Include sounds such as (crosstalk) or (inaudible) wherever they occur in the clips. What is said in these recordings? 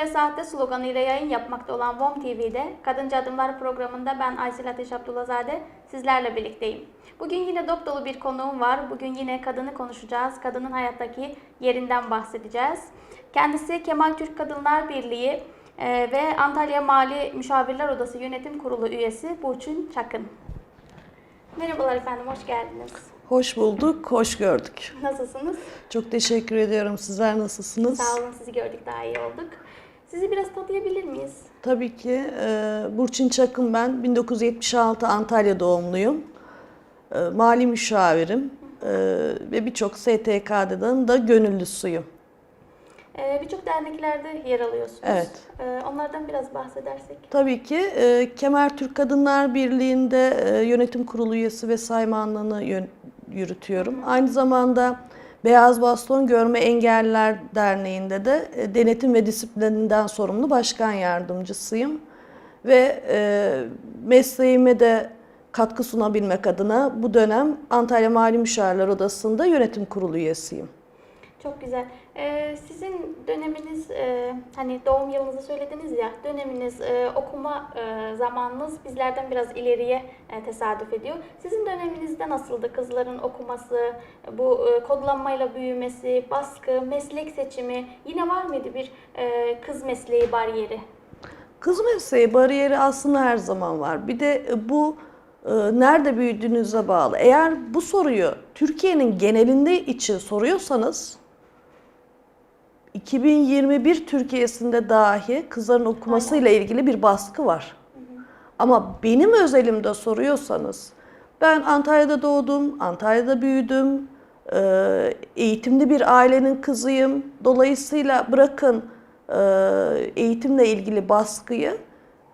Ve saatte sloganıyla yayın yapmakta olan VOM TV'de Kadınca Adımlar programında ben Aysel Ateş Abdülazade sizlerle birlikteyim. Bugün yine dop dolu bir konuğum var. Bugün yine kadını konuşacağız. Kadının hayattaki yerinden bahsedeceğiz. Kendisi Kemal Türk Kadınlar Birliği e, ve Antalya Mali Müşavirler Odası Yönetim Kurulu üyesi Burçin Çakın. Merhabalar efendim, hoş geldiniz. Hoş bulduk, hoş gördük. Nasılsınız? Çok teşekkür ediyorum. Sizler nasılsınız? Sağ olun, sizi gördük daha iyi olduk. Sizi biraz tanıyabilir miyiz? Tabii ki. E, Burçin Çakın ben. 1976 Antalya doğumluyum. E, mali müşavirim. E, ve birçok STK'dan da gönüllüsüyüm. Birçok derneklerde yer alıyorsunuz. Evet. Onlardan biraz bahsedersek. Tabii ki Kemer Türk Kadınlar Birliği'nde yönetim kurulu üyesi ve saymanlığını yürütüyorum. Aynı zamanda Beyaz Baston Görme Engelliler Derneği'nde de e, denetim ve disiplininden sorumlu başkan yardımcısıyım. Ve e, mesleğime de katkı sunabilmek adına bu dönem Antalya Mali Müşavirler Odası'nda yönetim kurulu üyesiyim. Çok güzel. Ee, sizin döneminiz, e, hani doğum yılınızı söylediniz ya, döneminiz, e, okuma e, zamanınız bizlerden biraz ileriye e, tesadüf ediyor. Sizin döneminizde nasıldı kızların okuması, bu e, kodlanmayla büyümesi, baskı, meslek seçimi, yine var mıydı bir e, kız mesleği bariyeri? Kız mesleği bariyeri aslında her zaman var. Bir de bu e, nerede büyüdüğünüze bağlı. Eğer bu soruyu Türkiye'nin genelinde için soruyorsanız 2021 Türkiye'sinde dahi kızların okumasıyla ilgili bir baskı var. Ama benim özelimde soruyorsanız ben Antalya'da doğdum, Antalya'da büyüdüm, e, eğitimli bir ailenin kızıyım. Dolayısıyla bırakın e, eğitimle ilgili baskıyı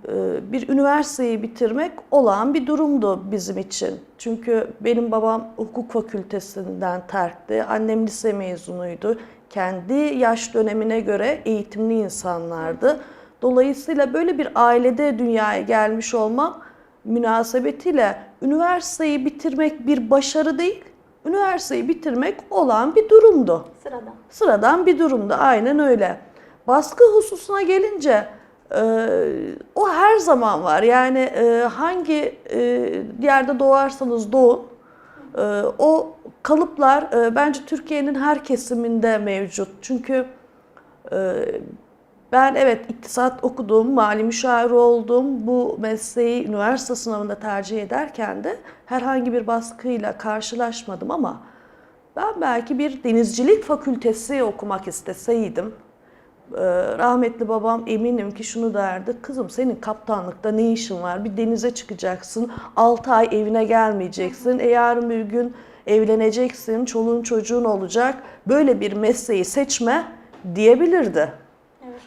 e, bir üniversiteyi bitirmek olağan bir durumdu bizim için. Çünkü benim babam hukuk fakültesinden terkti, annem lise mezunuydu. Kendi yaş dönemine göre eğitimli insanlardı. Dolayısıyla böyle bir ailede dünyaya gelmiş olmam münasebetiyle üniversiteyi bitirmek bir başarı değil, üniversiteyi bitirmek olan bir durumdu. Sıradan. Sıradan bir durumda aynen öyle. Baskı hususuna gelince e, o her zaman var. Yani e, hangi e, yerde doğarsanız doğun e, o kalıplar e, bence Türkiye'nin her kesiminde mevcut. Çünkü e, ben evet iktisat okudum, mali müşavir oldum. Bu mesleği üniversite sınavında tercih ederken de herhangi bir baskıyla karşılaşmadım ama ben belki bir denizcilik fakültesi okumak isteseydim, e, rahmetli babam eminim ki şunu derdi. Kızım senin kaptanlıkta ne işin var? Bir denize çıkacaksın, 6 ay evine gelmeyeceksin. E yarın bir gün evleneceksin, çoluğun çocuğun olacak. Böyle bir mesleği seçme diyebilirdi.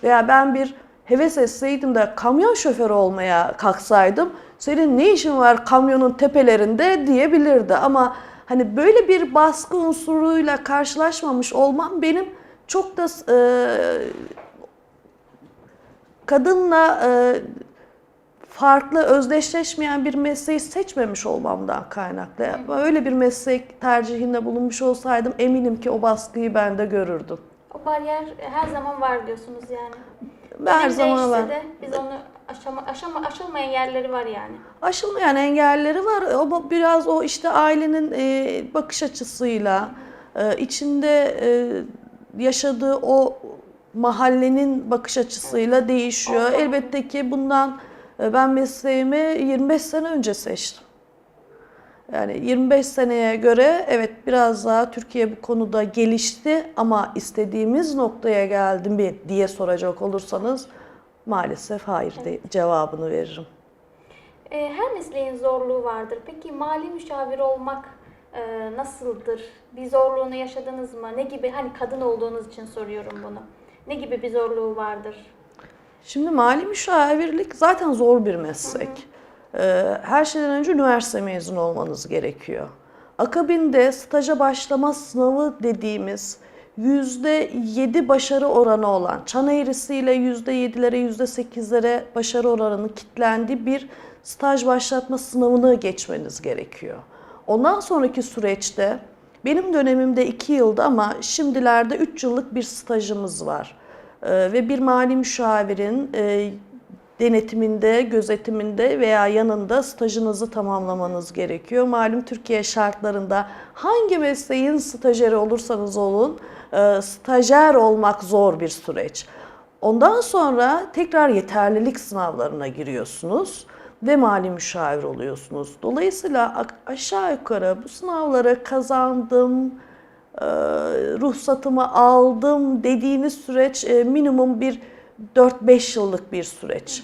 Veya ben bir heves etseydim de kamyon şoförü olmaya kalksaydım senin ne işin var kamyonun tepelerinde diyebilirdi. Ama hani böyle bir baskı unsuruyla karşılaşmamış olmam benim çok da e, kadınla e, farklı özdeşleşmeyen bir mesleği seçmemiş olmamdan kaynaklı. Ama Öyle bir meslek tercihinde bulunmuş olsaydım eminim ki o baskıyı ben de görürdüm. O bariyer her zaman var diyorsunuz yani. Her Hem zaman var. de biz onu aşama, aşama, aşılmayan yerleri var yani. Aşılmayan engelleri var ama biraz o işte ailenin e, bakış açısıyla, e, içinde e, yaşadığı o mahallenin bakış açısıyla değişiyor. Elbette ki bundan ben mesleğimi 25 sene önce seçtim. Yani 25 seneye göre evet biraz daha Türkiye bu konuda gelişti ama istediğimiz noktaya geldi mi diye soracak olursanız maalesef hayır de, cevabını veririm. Ee, her mesleğin zorluğu vardır. Peki mali müşavir olmak e, nasıldır? Bir zorluğunu yaşadınız mı? Ne gibi? Hani kadın olduğunuz için soruyorum bunu. Ne gibi bir zorluğu vardır? Şimdi mali müşavirlik zaten zor bir meslek. Ee, Her şeyden önce üniversite mezunu olmanız gerekiyor. Akabinde staja başlama sınavı dediğimiz %7 başarı oranı olan, çan eğrisiyle %7'lere %8'lere başarı oranının kitlendiği bir staj başlatma sınavını geçmeniz gerekiyor. Ondan sonraki süreçte benim dönemimde 2 yıldı ama şimdilerde 3 yıllık bir stajımız var. E, ve bir mali müşavirin e, denetiminde, gözetiminde veya yanında stajınızı tamamlamanız gerekiyor. Malum Türkiye şartlarında hangi mesleğin stajyeri olursanız olun, e, stajyer olmak zor bir süreç. Ondan sonra tekrar yeterlilik sınavlarına giriyorsunuz ve mali müşavir oluyorsunuz. Dolayısıyla aşağı yukarı bu sınavları kazandım, ruhsatımı aldım dediğiniz süreç e, minimum bir 4-5 yıllık bir süreç.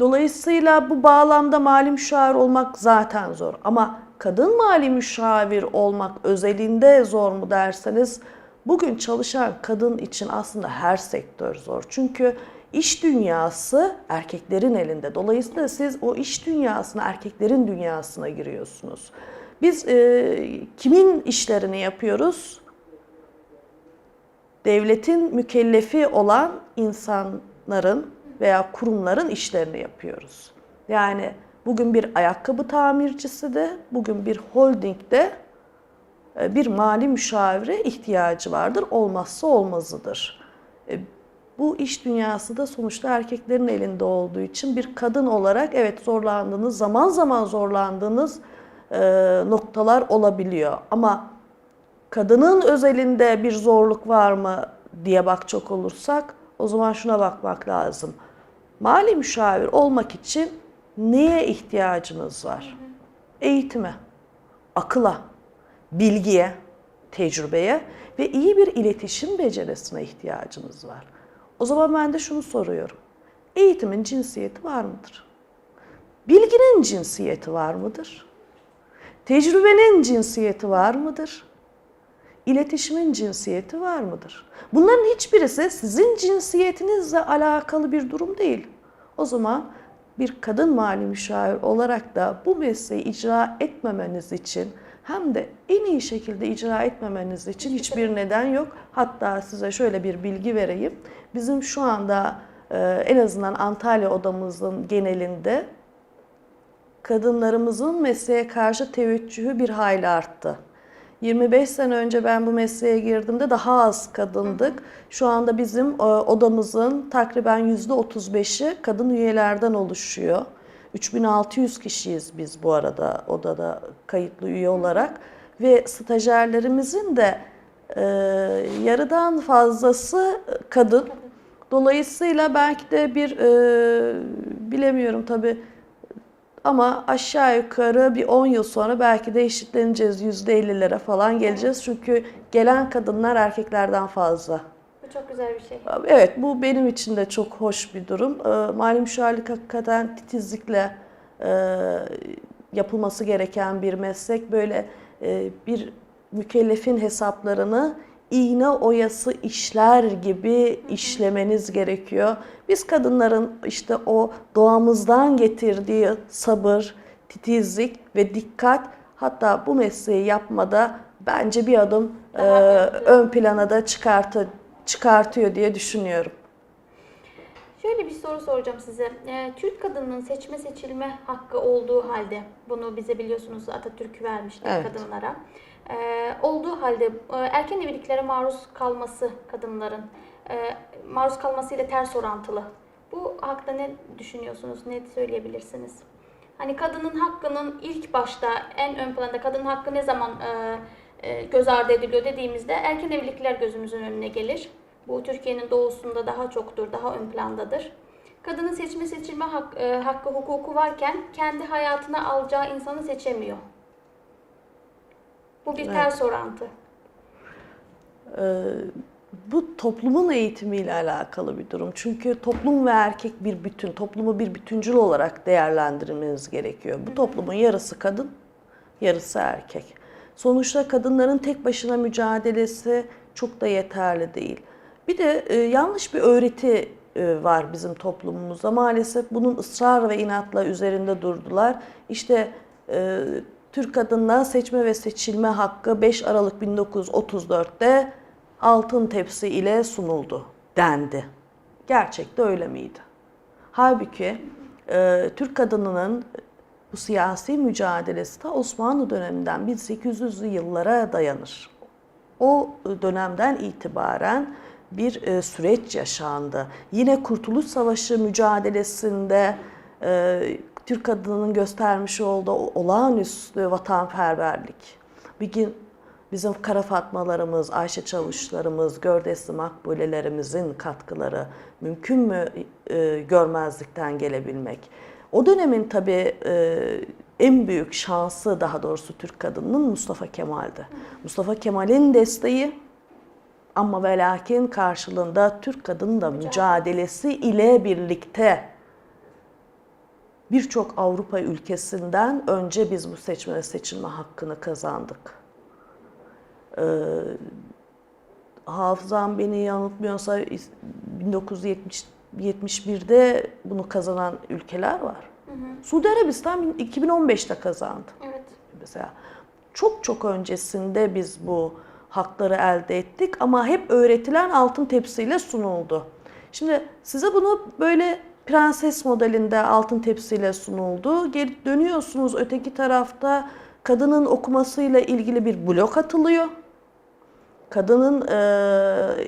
Dolayısıyla bu bağlamda mali müşavir olmak zaten zor. Ama kadın mali müşavir olmak özelinde zor mu derseniz bugün çalışan kadın için aslında her sektör zor. Çünkü iş dünyası erkeklerin elinde. Dolayısıyla siz o iş dünyasına, erkeklerin dünyasına giriyorsunuz. Biz e, kimin işlerini yapıyoruz? devletin mükellefi olan insanların veya kurumların işlerini yapıyoruz. Yani bugün bir ayakkabı tamircisi de, bugün bir holdingde e, bir mali müşavire ihtiyacı vardır. Olmazsa olmazıdır. E, Bu iş dünyası da sonuçta erkeklerin elinde olduğu için bir kadın olarak evet zorlandığınız, zaman zaman zorlandığınız e, noktalar olabiliyor. Ama kadının özelinde bir zorluk var mı diye bakacak olursak o zaman şuna bakmak lazım. Mali müşavir olmak için neye ihtiyacınız var? Eğitime, akıla, bilgiye, tecrübeye ve iyi bir iletişim becerisine ihtiyacınız var. O zaman ben de şunu soruyorum. Eğitimin cinsiyeti var mıdır? Bilginin cinsiyeti var mıdır? Tecrübenin cinsiyeti var mıdır? İletişimin cinsiyeti var mıdır? Bunların hiçbirisi sizin cinsiyetinizle alakalı bir durum değil. O zaman bir kadın mali müşavir olarak da bu mesleği icra etmemeniz için hem de en iyi şekilde icra etmemeniz için hiçbir neden yok. Hatta size şöyle bir bilgi vereyim. Bizim şu anda e, en azından Antalya odamızın genelinde kadınlarımızın mesleğe karşı teveccühü bir hayli arttı. 25 sene önce ben bu mesleğe girdiğimde daha az kadındık. Şu anda bizim e, odamızın takriben %35'i kadın üyelerden oluşuyor. 3600 kişiyiz biz bu arada odada kayıtlı üye olarak ve stajyerlerimizin de e, yarıdan fazlası kadın. Dolayısıyla belki de bir e, bilemiyorum tabii ama aşağı yukarı bir 10 yıl sonra belki de eşitleneceğiz. %50'lere falan geleceğiz. Çünkü gelen kadınlar erkeklerden fazla. Bu çok güzel bir şey. Evet bu benim için de çok hoş bir durum. Ee, Mali müşavirlik hakikaten titizlikle e, yapılması gereken bir meslek. Böyle e, bir mükellefin hesaplarını iğne oyası işler gibi işlemeniz gerekiyor. Biz kadınların işte o doğamızdan getirdiği sabır, titizlik ve dikkat hatta bu mesleği yapmada bence bir adım e, ön plana da çıkartı, çıkartıyor diye düşünüyorum. Şöyle bir soru soracağım size. Ee, Türk kadınının seçme seçilme hakkı olduğu halde, bunu bize biliyorsunuz Atatürk vermişti Evet. kadınlara. Ee, olduğu halde e, erken evliliklere maruz kalması kadınların, e, maruz kalmasıyla ters orantılı. Bu hakta ne düşünüyorsunuz, ne söyleyebilirsiniz? Hani kadının hakkının ilk başta en ön planda kadının hakkı ne zaman e, e, göz ardı ediliyor dediğimizde erken evlilikler gözümüzün önüne gelir. Bu Türkiye'nin doğusunda daha çoktur, daha ön plandadır. Kadının seçme seçilme hak, e, hakkı, hukuku varken kendi hayatına alacağı insanı seçemiyor. Bu bir Evet. ters orantı. Ee, bu toplumun eğitimiyle alakalı bir durum. Çünkü toplum ve erkek bir bütün, toplumu bir bütüncül olarak değerlendirmemiz gerekiyor. Bu toplumun yarısı kadın, yarısı erkek. Sonuçta kadınların tek başına mücadelesi çok da yeterli değil. Bir de e, yanlış bir öğreti e, var bizim toplumumuzda. Maalesef bunun ısrar ve inatla üzerinde durdular. İşte e, Türk kadınına seçme ve seçilme hakkı 5 Aralık 1934'te altın tepsi ile sunuldu dendi. Gerçekte öyle miydi? Halbuki e, Türk kadınının bu siyasi mücadelesi ta Osmanlı döneminden 1800'lü yıllara dayanır. O dönemden itibaren bir e, süreç yaşandı. Yine Kurtuluş Savaşı mücadelesinde e, Türk kadınının göstermiş olduğu olağanüstü vatanperverlik. Bir gün bizim Kara Fatmalarımız, Ayşe Çavuşlarımız, Gördesli Makbulelerimizin katkıları mümkün mü e, görmezlikten gelebilmek? O dönemin tabii e, en büyük şansı daha doğrusu Türk kadınının Mustafa Kemal'di. Mustafa Kemal'in desteği ama ve lakin karşılığında Türk kadının da mücadelesi ile birlikte birçok Avrupa ülkesinden önce biz bu seçme ve seçilme hakkını kazandık. Ee, hafızam beni yanıltmıyorsa 1971'de bunu kazanan ülkeler var. Suudi Arabistan 2015'te kazandı Evet. mesela. Çok çok öncesinde biz bu hakları elde ettik ama hep öğretilen altın tepsiyle sunuldu. Şimdi size bunu böyle prenses modelinde altın tepsiyle sunuldu. Geri dönüyorsunuz öteki tarafta kadının okumasıyla ilgili bir blok atılıyor. Kadının e,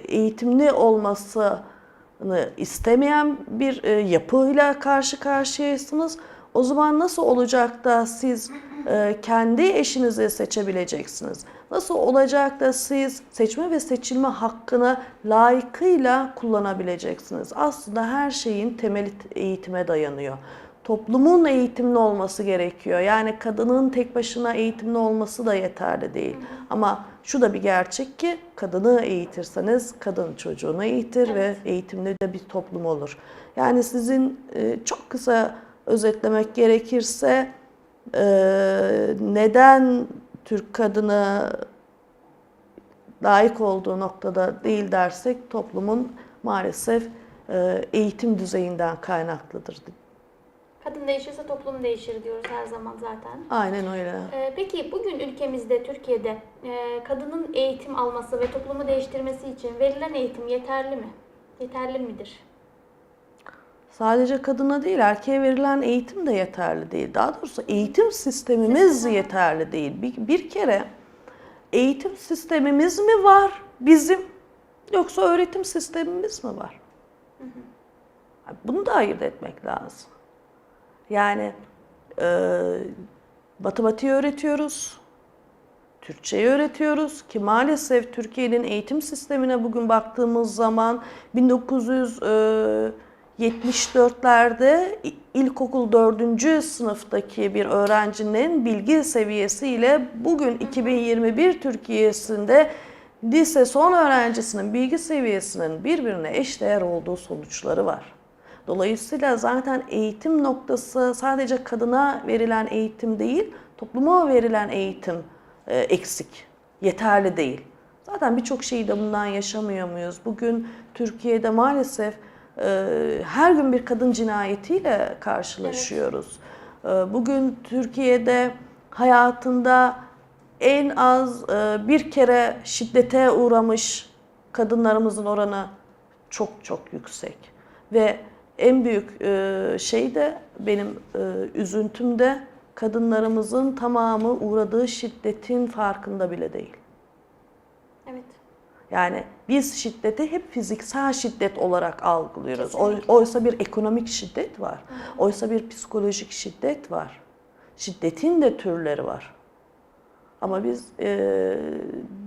eğitimli olmasını istemeyen bir e, yapıyla karşı karşıyasınız. O zaman nasıl olacak da siz e, kendi eşinizi seçebileceksiniz? Nasıl olacak da siz seçme ve seçilme hakkını layıkıyla kullanabileceksiniz? Aslında her şeyin temeli eğitime dayanıyor. Toplumun eğitimli olması gerekiyor. Yani kadının tek başına eğitimli olması da yeterli değil. Ama şu da bir gerçek ki kadını eğitirseniz kadın çocuğunu eğitir ve eğitimli de bir toplum olur. Yani sizin e, çok kısa özetlemek gerekirse e, neden Türk kadını layık olduğu noktada değil dersek toplumun maalesef e, eğitim düzeyinden kaynaklıdır. Kadın değişirse toplum değişir diyoruz her zaman zaten. Aynen öyle. Ee, Peki bugün ülkemizde, Türkiye'de e, kadının eğitim alması ve toplumu değiştirmesi için verilen eğitim yeterli mi? Yeterli midir? Sadece kadına değil, erkeğe verilen eğitim de yeterli değil. Daha doğrusu eğitim sistemimiz yeterli değil. Bir, bir kere eğitim sistemimiz mi var bizim yoksa öğretim sistemimiz mi var? Bunu da ayırt etmek lazım. Yani e, matematiği öğretiyoruz, Türkçeyi öğretiyoruz ki maalesef Türkiye'nin eğitim sistemine bugün baktığımız zaman 1974'lerde ilkokul 4. sınıftaki bir öğrencinin bilgi seviyesiyle bugün 2021 Türkiye'sinde lise son öğrencisinin bilgi seviyesinin birbirine eşdeğer olduğu sonuçları var. Dolayısıyla zaten eğitim noktası sadece kadına verilen eğitim değil, topluma verilen eğitim e, eksik, yeterli değil. Zaten birçok şeyi de bundan yaşamıyor muyuz? Bugün Türkiye'de maalesef her gün bir kadın cinayetiyle karşılaşıyoruz. E, Bugün Türkiye'de hayatında en az e, bir kere şiddete uğramış kadınlarımızın oranı çok çok yüksek. Ve en büyük e, şey de benim e, üzüntüm de kadınlarımızın tamamı uğradığı şiddetin farkında bile değil. Evet. Yani biz şiddeti hep fiziksel şiddet olarak algılıyoruz. Kesinlikle. Oysa bir ekonomik şiddet var. Oysa bir psikolojik şiddet var. Şiddetin de türleri var. Ama biz e,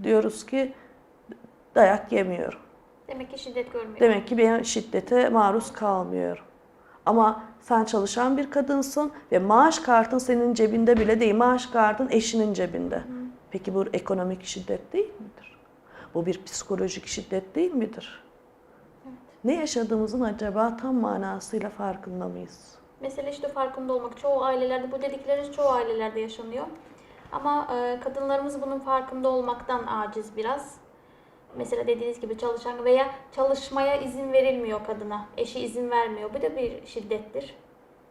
diyoruz ki dayak yemiyorum. Demek ki şiddet görmüyor. Demek ki ben şiddete maruz kalmıyorum. Ama sen çalışan bir kadınsın ve maaş kartın senin cebinde bile değil. Maaş kartın eşinin cebinde. Peki bu ekonomik şiddet değil midir? Bu bir psikolojik şiddet değil midir? Ne yaşadığımızın acaba tam manasıyla farkında mıyız? Mesela işte farkında olmak. Çoğu ailelerde bu dedikleriniz çoğu ailelerde yaşanıyor. Ama e, kadınlarımız bunun farkında olmaktan aciz biraz. Mesela dediğiniz gibi çalışan veya çalışmaya izin verilmiyor kadına. Eşi izin vermiyor. Bu da bir şiddettir.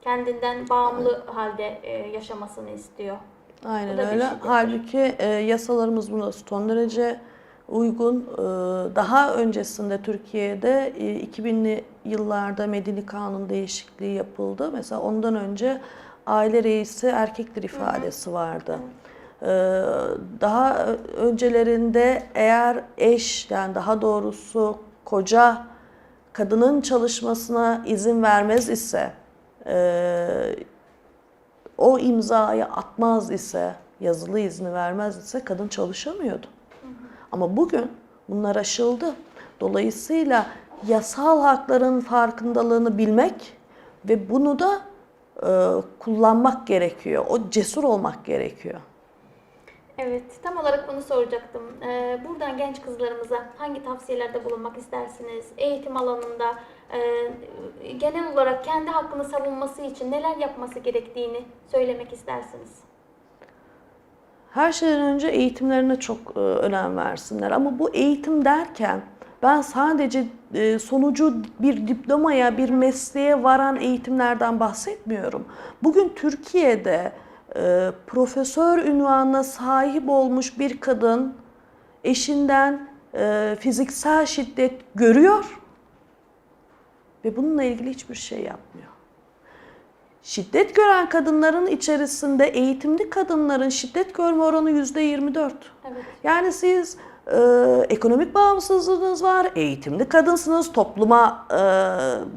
Kendinden bağımlı halde e, yaşamasını istiyor. Aynen öyle. Halbuki e, yasalarımız buna son derece uygun. E, daha öncesinde Türkiye'de e, 2000'li yıllarda Medeni Kanun değişikliği yapıldı. Mesela ondan önce aile reisi erkektir ifadesi vardı. E, daha öncelerinde eğer eş yani daha doğrusu koca kadının çalışmasına izin vermez ise, e, o imzayı atmaz ise, yazılı izni vermez ise kadın çalışamıyordu. Ama bugün bunlar aşıldı. Dolayısıyla yasal hakların farkındalığını bilmek ve bunu da e, kullanmak gerekiyor. O cesur olmak gerekiyor. Evet, tam olarak bunu soracaktım. Ee, buradan genç kızlarımıza hangi tavsiyelerde bulunmak istersiniz? Eğitim alanında e, genel olarak kendi hakkını savunması için neler yapması gerektiğini söylemek istersiniz. Her şeyden önce eğitimlerine çok e, önem versinler. Ama bu eğitim derken ben sadece e, sonucu bir diplomaya, bir mesleğe varan eğitimlerden bahsetmiyorum. Bugün Türkiye'de e, profesör ünvanına sahip olmuş bir kadın eşinden fiziksel şiddet görüyor ve bununla ilgili hiçbir şey yapmıyor. Şiddet gören kadınların içerisinde eğitimli kadınların şiddet görme oranı yüzde 24. Evet. Yani siz e, ekonomik bağımsızlığınız var, eğitimli kadınsınız, topluma e,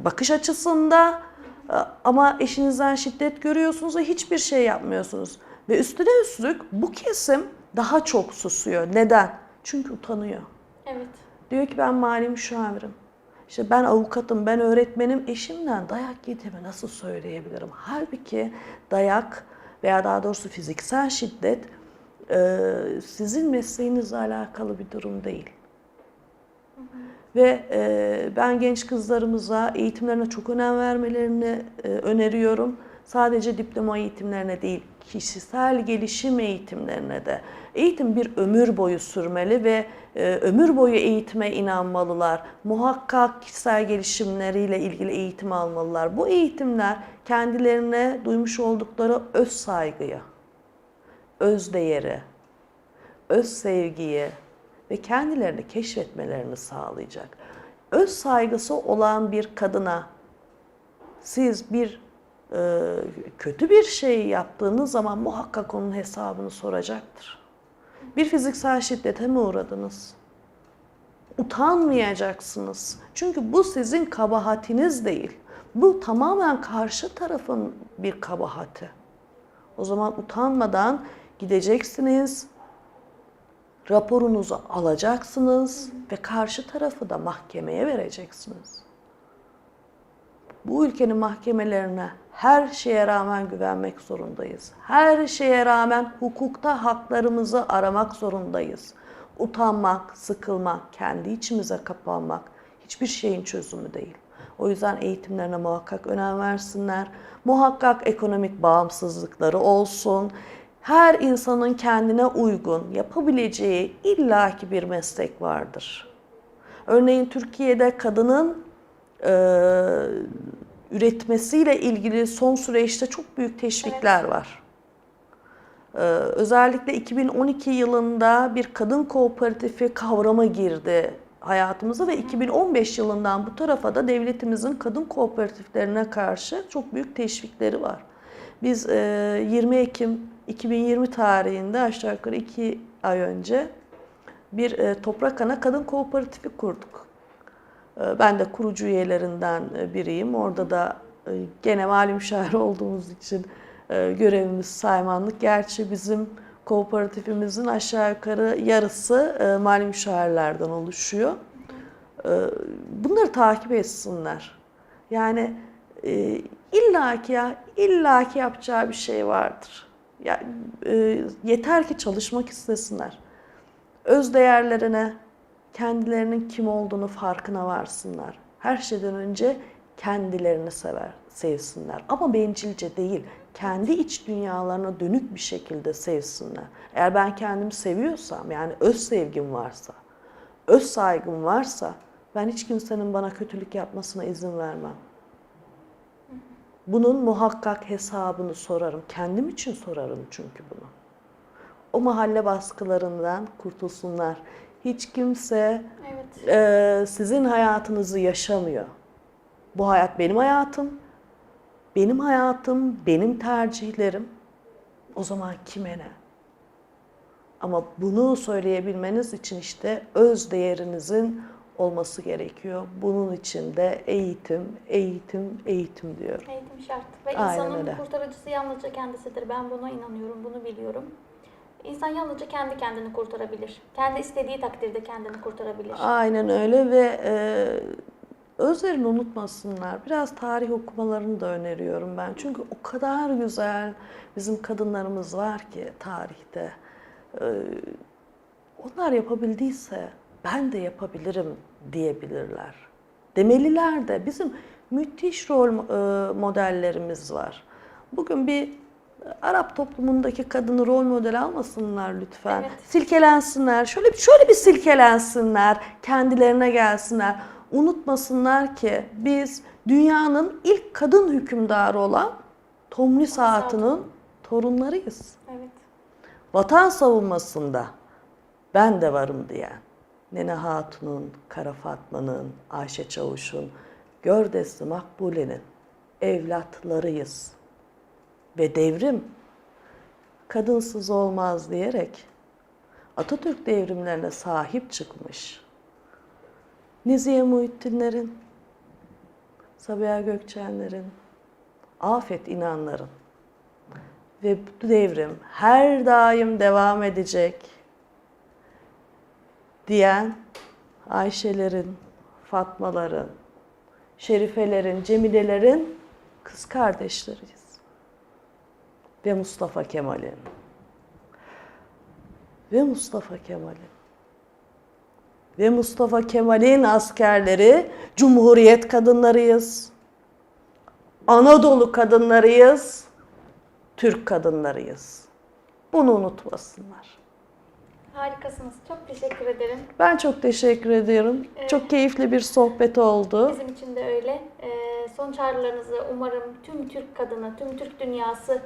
bakış açısında e, ama eşinizden şiddet görüyorsunuz ve hiçbir şey yapmıyorsunuz. Ve üstüne üstlük bu kesim daha çok susuyor. Neden? Çünkü utanıyor. Evet. Diyor ki ben mali müşavirim. İşte ben avukatım, ben öğretmenim, eşimden dayak yediğimi nasıl söyleyebilirim? Halbuki dayak veya daha doğrusu fiziksel şiddet e, sizin mesleğinizle alakalı bir durum değil. Ve e, ben genç kızlarımıza eğitimlerine çok önem vermelerini e, öneriyorum. Sadece diploma eğitimlerine değil, kişisel gelişim eğitimlerine de. Eğitim bir ömür boyu sürmeli ve e, ömür boyu eğitime inanmalılar. Muhakkak kişisel gelişimleriyle ilgili eğitim almalılar. Bu eğitimler kendilerine duymuş oldukları öz saygıyı, öz değeri, öz sevgiyi ve kendilerini keşfetmelerini sağlayacak. Öz saygısı olan bir kadına siz bir kötü bir şey yaptığınız zaman muhakkak onun hesabını soracaktır. Bir fiziksel şiddete mi uğradınız? Utanmayacaksınız. Çünkü bu sizin kabahatiniz değil. Bu tamamen karşı tarafın bir kabahati. O zaman utanmadan gideceksiniz, raporunuzu alacaksınız ve karşı tarafı da mahkemeye vereceksiniz. Bu ülkenin mahkemelerine her şeye rağmen güvenmek zorundayız. Her şeye rağmen hukukta haklarımızı aramak zorundayız. Utanmak, sıkılmak, kendi içimize kapanmak hiçbir şeyin çözümü değil. O yüzden eğitimlerine muhakkak önem versinler. Muhakkak ekonomik bağımsızlıkları olsun. Her insanın kendine uygun yapabileceği illaki bir meslek vardır. Örneğin Türkiye'de kadının e, üretmesiyle ilgili son süreçte çok büyük teşvikler var. Ee, özellikle 2012 yılında bir kadın kooperatifi kavramı girdi hayatımıza ve 2015 yılından bu tarafa da devletimizin kadın kooperatiflerine karşı çok büyük teşvikleri var. Biz e, 20 Ekim 2020 tarihinde aşağı yukarı 2 ay önce bir e, Toprak Ana Kadın Kooperatifi kurduk. E, Ben de kurucu üyelerinden e, biriyim. Orada da e, gene mali müşavir (laughs) olduğumuz için e, görevimiz saymanlık. Gerçi bizim kooperatifimizin aşağı yukarı yarısı mali müşavirlerden oluşuyor. Bunları takip etsinler. Yani illaki ya illaki yapacağı bir şey vardır. E, yeter ki çalışmak istesinler. Öz değerlerine, kendilerinin kim olduğunu farkına varsınlar. Her şeyden önce kendilerini sever, sevsinler. Ama bencilce değil, kendi iç dünyalarına dönük bir şekilde sevsinler. Eğer ben kendimi seviyorsam, yani öz sevgim varsa, öz saygım varsa, ben hiç kimsenin bana kötülük yapmasına izin vermem. Bunun muhakkak hesabını sorarım. Kendim için sorarım çünkü bunu. O mahalle baskılarından kurtulsunlar. Hiç kimse Evet. e, sizin hayatınızı yaşamıyor. Bu hayat benim hayatım. Benim hayatım, benim tercihlerim. O zaman kime ne? Ama bunu söyleyebilmeniz için işte öz değerinizin olması gerekiyor. Bunun için de eğitim, eğitim, eğitim diyorum. Eğitim şart. Ve Aynen insanın öyle. kurtarıcısı yalnızca kendisidir. Ben buna inanıyorum, bunu biliyorum. İnsan yalnızca kendi kendini kurtarabilir. Kendi istediği takdirde kendini kurtarabilir. Aynen öyle ve e, özlerini unutmasınlar. Biraz tarih okumalarını da öneriyorum ben. Çünkü o kadar güzel bizim kadınlarımız var ki tarihte. E, onlar yapabildiyse ben de yapabilirim diyebilirler. Demeliler de. Bizim müthiş rol e, modellerimiz var. Bugün bir Arap toplumundaki kadını rol model almasınlar lütfen. Evet. Silkelensinler. Şöyle şöyle bir silkelensinler. Kendilerine gelsinler. Unutmasınlar ki biz dünyanın ilk kadın hükümdarı olan Tomris Hatun'un torunlarıyız. Evet. Vatan savunmasında ben de varım diyen Nene Hatun'un, Kara Fatma'nın, Ayşe Çavuş'un, Gördesli Makbule'nin evlatlarıyız. Ve devrim kadınsız olmaz diyerek Atatürk devrimlerine sahip çıkmış. Niziye Muhittinlerin, Sabiha Gökçenlerin, Afet İnanların ve bu devrim her daim devam edecek diyen Ayşelerin, Fatmaların, Şerifelerin, Cemilelerin kız kardeşleriyiz. Ve Mustafa Kemal'in. Ve Mustafa Kemal'in. Ve Mustafa Kemal'in askerleri Cumhuriyet kadınlarıyız. Anadolu kadınlarıyız. Türk kadınlarıyız. Bunu unutmasınlar. Harikasınız. Çok teşekkür ederim. Ben çok teşekkür ediyorum. Evet. Çok keyifli bir sohbet oldu. Bizim için de öyle. Ee, son çağrılarınızı umarım tüm Türk kadını, tüm Türk dünyası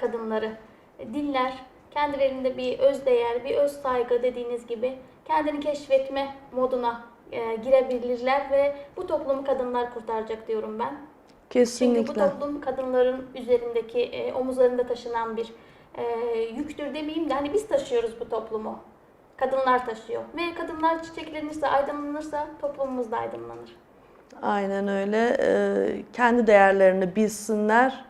kadınları dinler. Kendilerinde bir öz değer, bir öz saygı dediğiniz gibi kendini keşfetme moduna e, girebilirler ve bu toplumu kadınlar kurtaracak diyorum ben. Çünkü bu Kesinlikle. toplum kadınların üzerindeki, e, omuzlarında taşınan bir e, yüktür demeyeyim de hani biz taşıyoruz bu toplumu. Kadınlar taşıyor. Ve kadınlar çiçeklenirse, aydınlanırsa toplumumuz da aydınlanır. Aynen öyle. Ee, kendi değerlerini bilsinler,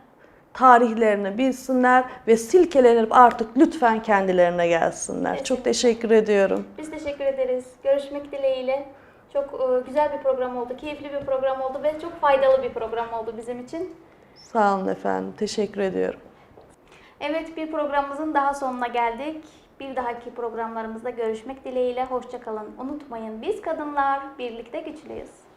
tarihlerini bilsinler ve silkelenip artık lütfen kendilerine gelsinler. Çok teşekkür ediyorum. Biz teşekkür ederiz. Görüşmek dileğiyle. Çok e, güzel bir program oldu, keyifli bir program oldu ve çok faydalı bir program oldu bizim için. Sağ olun efendim. Teşekkür ediyorum. Evet bir programımızın daha sonuna geldik. Bir dahaki programlarımızda görüşmek dileğiyle. Hoşçakalın. Unutmayın biz kadınlar birlikte güçlüyüz.